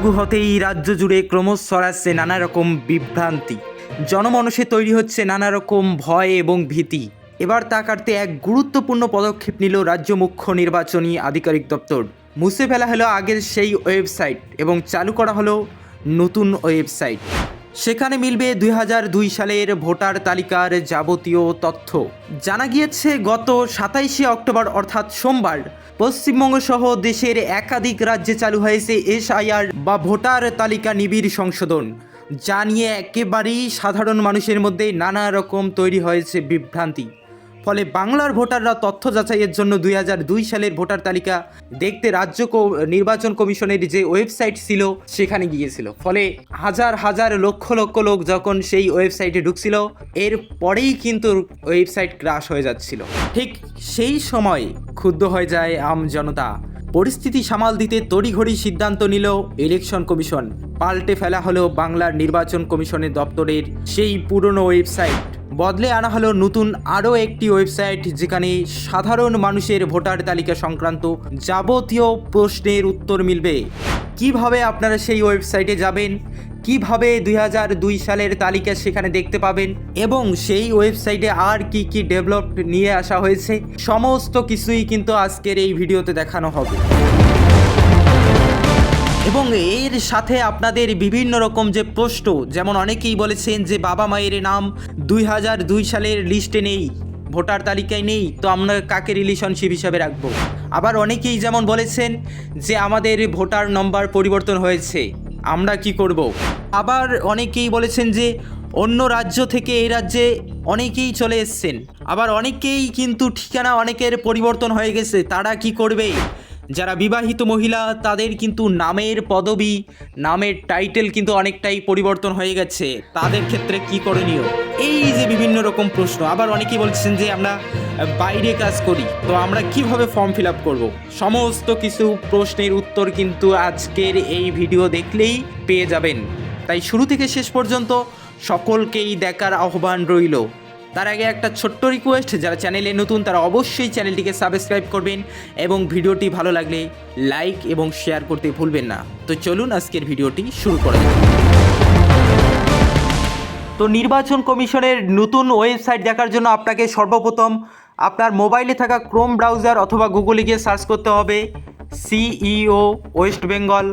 লাগু হতেই রাজ্য জুড়ে ক্রমশ ছড়াচ্ছে নানা রকম বিভ্রান্তি। জনমানসে তৈরি হচ্ছে নানা রকম ভয় এবং ভীতি। এবার তা কাটতে এক গুরুত্বপূর্ণ পদক্ষেপ নিল রাজ্য মুখ্য নির্বাচনী আধিকারিক দপ্তর। মুছে ফেলা হলো আগের সেই ওয়েবসাইট এবং চালু করা হলো নতুন ওয়েবসাইট। সেখানে মিলবে দুই সালের ভোটার তালিকার যাবতীয় তথ্য। জানা গিয়েছে, গত সাতাইশে অক্টোবর, অর্থাৎ সোমবার পশ্চিমবঙ্গ সহ দেশের একাধিক রাজ্যে চালু হয়েছে এসআইআর বা ভোটার তালিকা নিবিড় সংশোধন, যা নিয়ে একেবারেই সাধারণ মানুষের মধ্যে নানা রকম তৈরি হয়েছে বিভ্রান্তি। ফলে বাংলার ভোটাররা তথ্য যাচাইয়ের জন্য দুই সালের ভোটার তালিকা দেখতে রাজ্য নির্বাচন কমিশনের যে ওয়েবসাইট ছিল, সেখানে গিয়েছিল। ফলে হাজার হাজার লক্ষ লক্ষ লোক যখন সেই ওয়েবসাইটে ঢুকছিল, এর পরেই কিন্তু ওয়েবসাইট ক্রাশ হয়ে যাচ্ছিল। ঠিক সেই সময় ক্ষুব্ধ হয়ে যায় আম জনতা। পরিস্থিতি সামাল দিতে তড়িঘড়ি সিদ্ধান্ত নিল ইলেকশন কমিশন। পাল্টে ফেলা হলো বাংলার নির্বাচন কমিশনের দপ্তরের সেই পুরনো ওয়েবসাইট বদলে আনা হলো নতুন আরও একটি ওয়েবসাইট যেখানে সাধারণ মানুষের ভোটার তালিকা সংক্রান্ত যাবতীয় প্রশ্নের উত্তর মিলবে। কীভাবে আপনারা সেই ওয়েবসাইটে যাবেন? কীভাবে দুই সালের তালিকা সেখানে দেখতে পাবেন? এবং সেই ওয়েবসাইটে আর কি কি ডেভেলপ নিয়ে আসা হয়েছে? সমস্ত কিছুই কিন্তু আজকের এই ভিডিওতে দেখানো হবে। এবং এর সাথে আপনাদের বিভিন্ন রকম যে প্রশ্ন, যেমন অনেকেই বলেছেন যে বাবা মায়ের নাম দুই হাজার দুই সালের লিস্টে নেই, ভোটার তালিকায় নেই, তো আমরা কাকে রিলেশনশিপ হিসাবে রাখব আবার অনেকেই যেমন বলেছেন যে আমাদের ভোটার নম্বর পরিবর্তন হয়েছে, আমরা কি করব। আবার অনেকেই বলেছেন যে অন্য রাজ্য থেকে এই রাজ্যে অনেকেই চলে এসছেন, আবার অনেকেই কিন্তু ঠিকানা অনেকের পরিবর্তন হয়ে গেছে, তারা কি করবে যারা বিবাহিত মহিলা, তাদের কিন্তু নামের পদবি, নামের টাইটেল কিন্তু অনেকটাই পরিবর্তন হয়ে গেছে। তাদের ক্ষেত্রে কি করণীয়? এই যে বিভিন্ন রকম প্রশ্ন, আবার অনেকেই বলছেন যে আমরা বাইরে কাজ করি, তো আমরা কীভাবে ফর্ম ফিল আপ করব? সমস্ত কিছু প্রশ্নের উত্তর কিন্তু আজকের এই ভিডিও দেখলেই পেয়ে যাবেন। তাই শুরু থেকে শেষ পর্যন্ত সকলকেই দেখার আহ্বান রইল। তার আগে একটা ছোট্ট রিকোয়েস্ট যারা চ্যানেলে নতুন, তারা অবশ্যই চ্যানেলটিকে সাবস্ক্রাইব করবেন এবং ভিডিওটি ভালো লাগলে লাইক এবং শেয়ার করতে ভুলবেন না। তো চলুন আজকের ভিডিওটি শুরু করা যাক। তো নির্বাচন কমিশনের নতুন ওয়েবসাইট দেখার জন্য আপনাকে সর্বপ্রথম আপনার মোবাইলে থাকা ক্রোম ব্রাউজার অথবা গুগলে গিয়ে সার্চ করতে হবে CEO west Bengal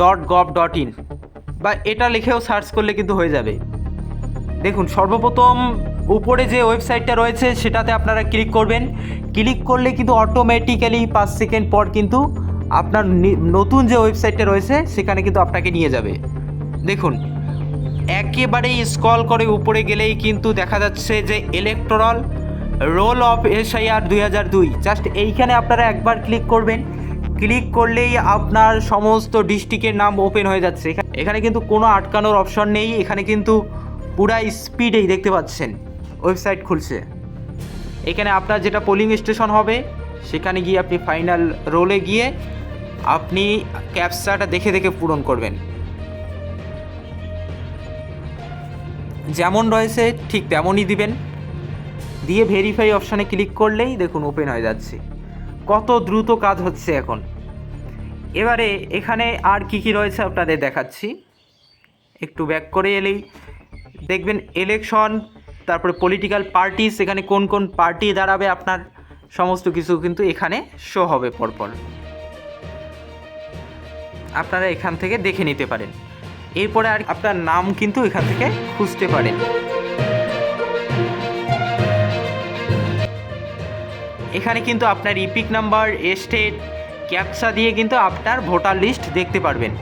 dot gov dot in বা এটা লিখেও সার্চ করলে কিন্তু হয়ে যাবে। দেখুন, সর্বপ্রথম উপরে যে ওয়েবসাইটটা রয়েছে সেটাতে আপনারা ক্লিক করবেন। ক্লিক করলে কিন্তু অটোমেটিক্যালি পাঁচ সেকেন্ড পর কিন্তু আপনার নতুন যে ওয়েবসাইটটা রয়েছে, সেখানে কিন্তু আপনাকে নিয়ে যাবে। দেখুন, একেবারেই স্ক্রল করে উপরে গেলেই কিন্তু দেখা যাচ্ছে যে ইলেকট্রাল রোল অফ এসআইআর দুই হাজার দুই। জাস্ট এইখানে আপনারা একবার ক্লিক করবেন। ক্লিক করলেই আপনার সমস্ত ডিস্ট্রিক্টের নাম ওপেন হয়ে যাচ্ছে। এখা- এখানে কিন্তু কোনো আটকানোর অপশন নেই। এখানে কিন্তু পুরা স্পিডেই দেখতে পাচ্ছেন। ওয়েবসাইট খুলছে। এখানে আপনার যেটা পোলিং স্টেশন হবে, সেখানে গিয়ে আপনি ফাইনাল রোলে গিয়ে আপনি ক্যাপচাটা দেখে দেখে পূরণ করবেন। যেমন রয়েছে, ঠিক তেমনই দিবেন। দিয়ে ভেরিফাই অপশানে ক্লিক করলেই দেখুন ওপেন হয়ে যাচ্ছে। কত দ্রুত কাজ হচ্ছে এখন। এবারে এখানে আর কি কি রয়েছে আপনাদের দেখাচ্ছি। একটু ব্যাক করে এলেই দেখবেন ইলেকশন তারপরে পলিটিক্যাল পার্টি সেখানে কোন কোন পার্টি দাঁড়াবে, আপনার সমস্ত কিছু কিন্তু এখানে শো হবে পরপর। আপনারা এখান থেকে দেখে নিতে পারেন। এরপরে আর আপনার নাম কিন্তু এখান থেকে খুঁজতে পারেন। এখানে কিন্তু আপনার ইপিক নাম্বার এস্টেট ক্যাপসা দিয়ে কিন্তু আপনার ভোটার লিস্ট দেখতে পারবেন।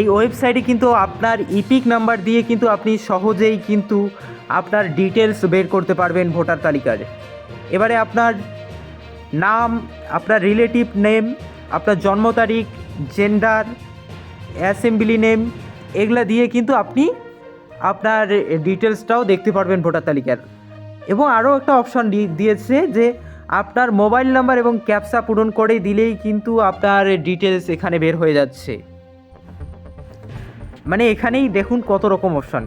এই ওয়েবসাইটে কিন্তু আপনার ইপিক নাম্বার দিয়ে কিন্তু আপনি সহজেই কিন্তু আপনার ডিটেলস বের করতে পারবেন ভোটার তালিকার এবারে আপনার নাম, আপনার রিলেটিভ নেম আপনার জন্ম তারিখ জেন্ডার অ্যাসেম্বলি নেম এগুলা দিয়ে কিন্তু আপনি আপনার ডিটেলসটাও দেখতে পারবেন ভোটার তালিকার। এবং আরও একটা অপশন দিয়েছে যে আপনার মোবাইল নাম্বার এবং ক্যাপসা পূরণ করে দিলেই কিন্তু আপনার ডিটেলস এখানে বের হয়ে যাচ্ছে। মানে এখানেই দেখুন কত রকম অপশন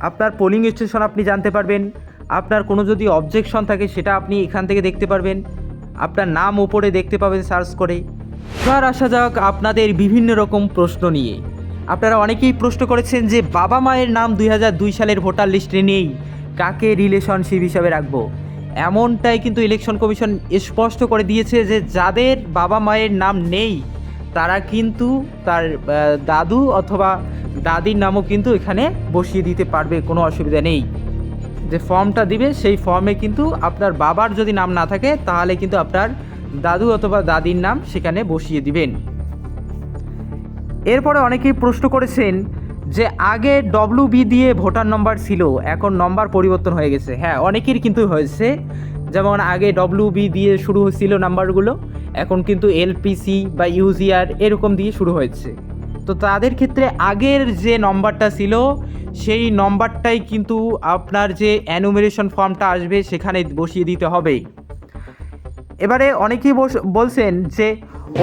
আপনার পোলিং স্টেশন আপনি জানতে পারবেন। আপনার কোনো যদি অবজেকশন থাকে, সেটা আপনি এখান থেকে দেখতে পারবেন। আপনার নাম ওপরে দেখতে পাবেন সার্চ করে। এবার আসা যাক আপনাদের বিভিন্ন রকম প্রশ্ন নিয়ে। আপনারা অনেকেই প্রশ্ন করেছেন যে, বাবা মায়ের নাম দুই হাজার দুই সালের ভোটার লিস্টে নেই। কাকে রিলেশনশিপ হিসাবে রাখব? এমনটাই কিন্তু ইলেকশন কমিশন স্পষ্ট করে দিয়েছে যে, যাদের বাবা মায়ের নাম নেই, তারা কিন্তু তার দাদু অথবা দাদির নামও কিন্তু এখানে বসিয়ে দিতে পারবে, কোনো অসুবিধা নেই। যে ফর্মটা দিবে, সেই ফর্মে কিন্তু আপনার বাবার যদি নাম না থাকে, তাহলে কিন্তু আপনার দাদু অথবা দাদির নাম সেখানে বসিয়ে দিবেন। এরপরে অনেকেই প্রশ্ন করেছেন যে আগে ডব্লিউ বি দিয়ে ভোটার নম্বর ছিল, এখন নম্বর পরিবর্তন হয়ে গেছে। হ্যাঁ অনেকের কিন্তু হয়েছে। যেমন আগে ডব্লিউ বি দিয়ে শুরু হয়েছিল নাম্বারগুলো, এখন কিন্তু এলপিসি বা ইউজিআর এরকম দিয়ে শুরু হয়েছে। তো তাদের ক্ষেত্রে আগের যে নম্বরটা ছিল, সেই নম্বরটাই কিন্তু আপনার যে অ্যানুমেরেশন ফর্মটা আসবে সেখানে বসিয়ে দিতে হবে। এবারে অনেকেই বলছেন যে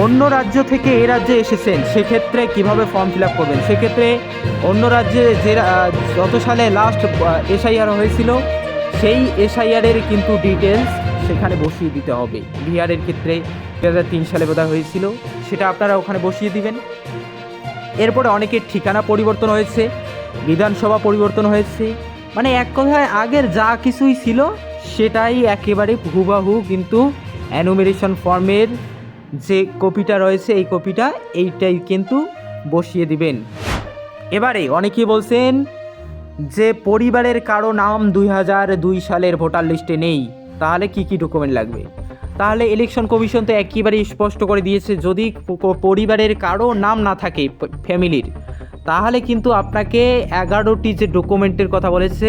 অন্য রাজ্য থেকে এই রাজ্যে এসেছেন, সেক্ষেত্রে কীভাবে ফর্ম ফিল আপ করবেন? সেক্ষেত্রে অন্য রাজ্যে যে যত সালে লাস্ট এসআইআর হয়েছিল, সেই এসআইআরের কিন্তু ডিটেলস সেখানে বসিয়ে দিতে হবে। বিহারের ক্ষেত্রে দু হাজার তিন সালে বোধহয় হয়েছিল, সেটা আপনারা ওখানে বসিয়ে দিবেন। এরপরে অনেকের ঠিকানা পরিবর্তন হয়েছে, বিধানসভা পরিবর্তন হয়েছে। মানে এক কথায় আগের যা কিছুই ছিল, সেটাই একেবারে হুবাহু কিন্তু অ্যানুমেরেশন ফর্মের যে কপিটা রয়েছে, এই কপিটা এইটাই কিন্তু বসিয়ে দিবেন। এবারে অনেকেই বলছেন যে পরিবারের কারও নাম দুই হাজার দুই সালের ভোটার লিস্টে নেই, তাহলে কি কি ডকুমেন্ট লাগবে? তাহলে ইলেকশন কমিশন তো একেবারেই স্পষ্ট করে দিয়েছে, যদি পরিবারের কারও নাম না থাকে ফ্যামিলির তাহলে কিন্তু আপনাকে এগারোটি যে ডকুমেন্টের কথা বলেছে,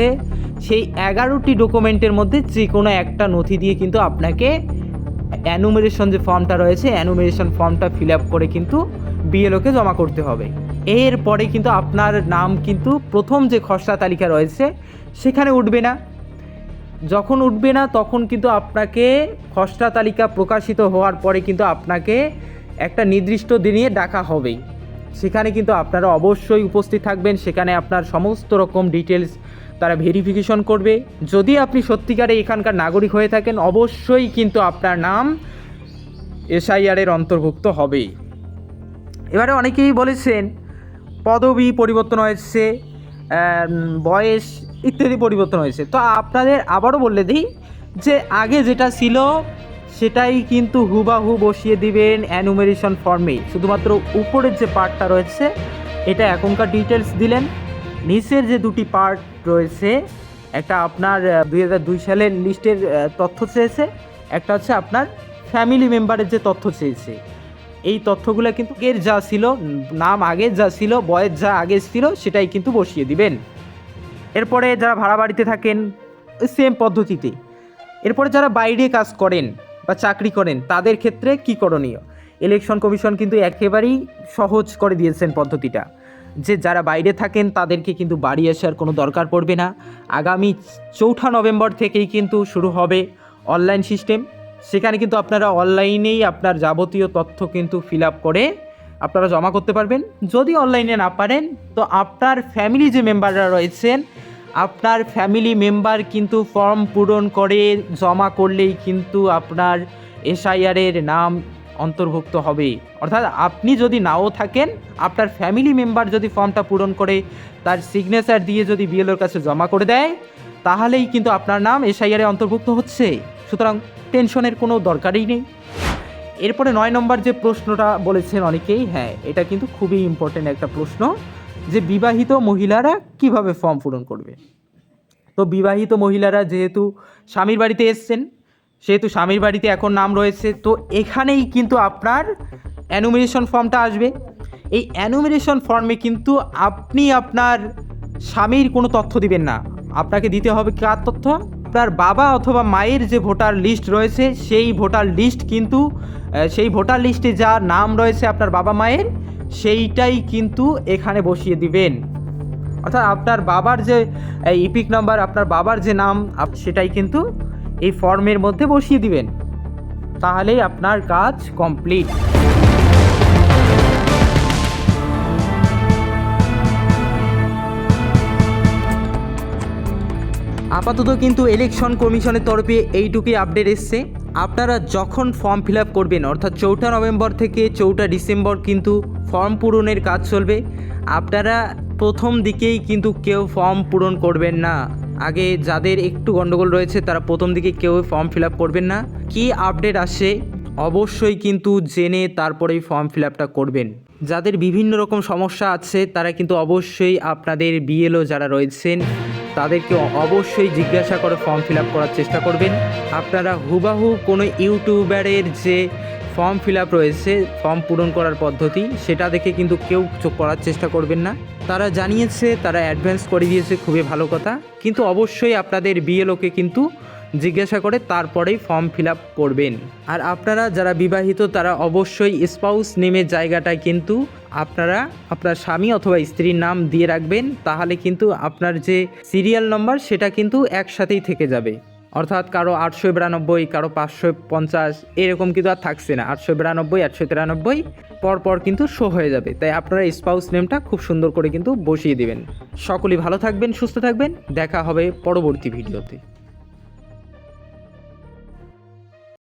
সেই এগারোটি ডকুমেন্টের মধ্যে যে কোনো একটা নথি দিয়ে কিন্তু আপনাকে অ্যানুমেরেশন যে ফর্মটা রয়েছে অ্যানুমেরেশন ফর্মটা ফিল আপ করে কিন্তু বিএলওকে জমা করতে হবে। এরপরে কিন্তু আপনার নাম কিন্তু প্রথম যে খসড়া তালিকা রয়েছে, সেখানে উঠবে না। যখন উঠবে না, তখন কিন্তু আপনাকে খসড়া তালিকা প্রকাশিত হওয়ার পরে কিন্তু আপনাকে একটা নির্দিষ্ট দিনে ডাকা হবেই। সেখানে কিন্তু আপনারা অবশ্যই উপস্থিত থাকবেন, সেখানে আপনার সমস্ত রকম ডিটেলস তারা ভেরিফিকেশন করবে। যদি আপনি সত্যিকারে এখানকার নাগরিক হয়ে থাকেন, অবশ্যই কিন্তু আপনার নাম এসআইআরের অন্তর্ভুক্ত হবেই। এবারে অনেকেই বলেছেন, পদবি পরিবর্তন হয়েছে বয়স ইত্যাদি পরিবর্তন হয়েছে। তো আপনাদের আবারও বলে দিই যে আগে যেটা ছিল, সেটাই কিন্তু হুবাহু বসিয়ে দিবেন অ্যানুমেরেশন ফর্মে শুধুমাত্র উপরের যে পার্টটা রয়েছে, এটা এখনকার ডিটেলস দিলেন। নিচের যে দুটি পার্ট রয়েছে, একটা আপনার দুই হাজার দুই সালের লিস্টের তথ্য চেয়েছে, একটা হচ্ছে আপনার ফ্যামিলি মেম্বারের যে তথ্য চেয়েছে। এই তথ্যগুলো কিন্তু এর যা ছিল, নাম আগে যা ছিল, বয়স যা আগে ছিল, সেটাই কিন্তু বসিয়ে দিবেন। এরপরে যারা ভাড়া বাড়িতে থাকেন সেম পদ্ধতিতে। এরপরে যারা বাইরে কাজ করেন বা চাকরি করেন, তাদের ক্ষেত্রে কি করণীয়? ইলেকশন কমিশন কিন্তু একেবারেই সহজ করে দিয়েছেন পদ্ধতিটা। যে যারা বাইরে থাকেন, তাদেরকে কিন্তু বাড়ি আসার কোনো দরকার পড়বে না। আগামী চৌঠা নভেম্বর থেকেই কিন্তু শুরু হবে অনলাইন সিস্টেম সেখানে কিন্তু আপনারা অনলাইনেই আপনার যাবতীয় তথ্য কিন্তু ফিল আপ করে আপনারা জমা করতে পারবেন। যদি অনলাইনে না পারেন, তো আপনার ফ্যামিলি যে মেম্বাররা রয়েছেন, আপনার ফ্যামিলি মেম্বার কিন্তু ফর্ম পূরণ করে জমা করলেই কিন্তু আপনার এসআইআরের নাম অন্তর্ভুক্ত হবে। অর্থাৎ আপনি যদি নাও থাকেন, আপনার ফ্যামিলি মেম্বার যদি ফর্মটা পূরণ করে, তার সিগনেচার দিয়ে যদি বিএলওর কাছে জমা করে দেয়, তাহলেই কিন্তু আপনার নাম এসআইআরে অন্তর্ভুক্ত হচ্ছে। সুতরাং টেনশনের কোনো দরকারই নেই। এরপরে নয় নম্বর যে প্রশ্নটা বলেছেন অনেকেই হ্যাঁ এটা কিন্তু খুবই ইম্পর্টেন্ট একটা প্রশ্ন যে বিবাহিত মহিলারা কীভাবে ফর্ম পূরণ করবে? তো বিবাহিত মহিলারা যেহেতু স্বামীর বাড়িতে এসছেন, সেহেতু স্বামীর বাড়িতে এখন নাম রয়েছে, তো এখানেই কিন্তু আপনার অ্যানুমিনেশন ফর্মটা আসবে। এই অ্যানুমিনেশন ফর্মে কিন্তু আপনি আপনার স্বামীর কোনো তথ্য দিবেন না। আপনাকে দিতে হবে কার তথ্য? আপনার বাবা অথবা মায়ের যে ভোটার লিস্ট রয়েছে, সেই ভোটার লিস্ট কিন্তু সেই ভোটার লিস্টে যা নাম রয়েছে আপনার বাবা মায়ের, সেইটাই কিন্তু এখানে বসিয়ে দিবেন। অর্থাৎ আপনার বাবার যে ইপিক নাম্বার, আপনার বাবার যে নাম সেটাই কিন্তু এই ফর্মের মধ্যে বসিয়ে দিবেন। তাহলেই আপনার কাজ কমপ্লিট। আপাতত কিন্তু ইলেকশন কমিশনের তরফে এইটুকুই আপডেট এসছে। আপনারা যখন ফর্ম ফিল আপ করবেন, অর্থাৎ চৌঠা নভেম্বর থেকে চৌঠা ডিসেম্বর কিন্তু ফর্ম পূরণের কাজ চলবে। আপনারা প্রথম দিকেই কিন্তু কেউ ফর্ম পূরণ করবেন না। আগে যাদের একটু গন্ডগোল রয়েছে, তারা প্রথম দিকে কেউ ফর্ম ফিল আপ করবেন না। কি আপডেট আসে, অবশ্যই কিন্তু জেনে তারপরেই ফর্ম ফিল আপটা করবেন। যাদের বিভিন্ন রকম সমস্যা আছে, তারা কিন্তু অবশ্যই আপনাদের বিএলও যারা রয়েছেন তাদেরকে অবশ্যই জিজ্ঞাসা করে ফর্ম ফিল আপ করার চেষ্টা করবেন। আপনারা হুবাহু কোনো ইউটিউবারের যে ফর্ম ফিল আপ রয়েছে ফর্ম পূরণ করার পদ্ধতি, সেটা দেখে কিন্তু কেউ চোখ করার চেষ্টা করবেন না। তারা জানিয়েছে, তারা অ্যাডভান্স করে দিয়েছে, খুবই ভালো কথা। কিন্তু অবশ্যই আপনাদের বিএলওকে কিন্তু জিজ্ঞাসা করে তারপরেই ফর্ম ফিল আপ করবেন। আর আপনারা যারা বিবাহিত, তারা অবশ্যই স্পাউস নেমের জায়গাটায় কিন্তু আপনারা আপনার স্বামী অথবা স্ত্রীর নাম দিয়ে রাখবেন, তাহলে কিন্তু আপনার যে সিরিয়াল নম্বর, সেটা কিন্তু একসাথেই থেকে যাবে। অর্থাৎ কারও আটশো বিরানব্বই, কারও পাঁচশো পঞ্চাশ, এরকম কিন্তু আর থাকছে না। আটশো বিরানব্বই, আটশো তিরানব্বই, পরপর কিন্তু শো হয়ে যাবে। তাই আপনারা স্পাউস নেমটা খুব সুন্দর করে কিন্তু বসিয়ে দেবেন। সকলেই ভালো থাকবেন, সুস্থ থাকবেন। দেখা হবে পরবর্তী ভিডিওতে।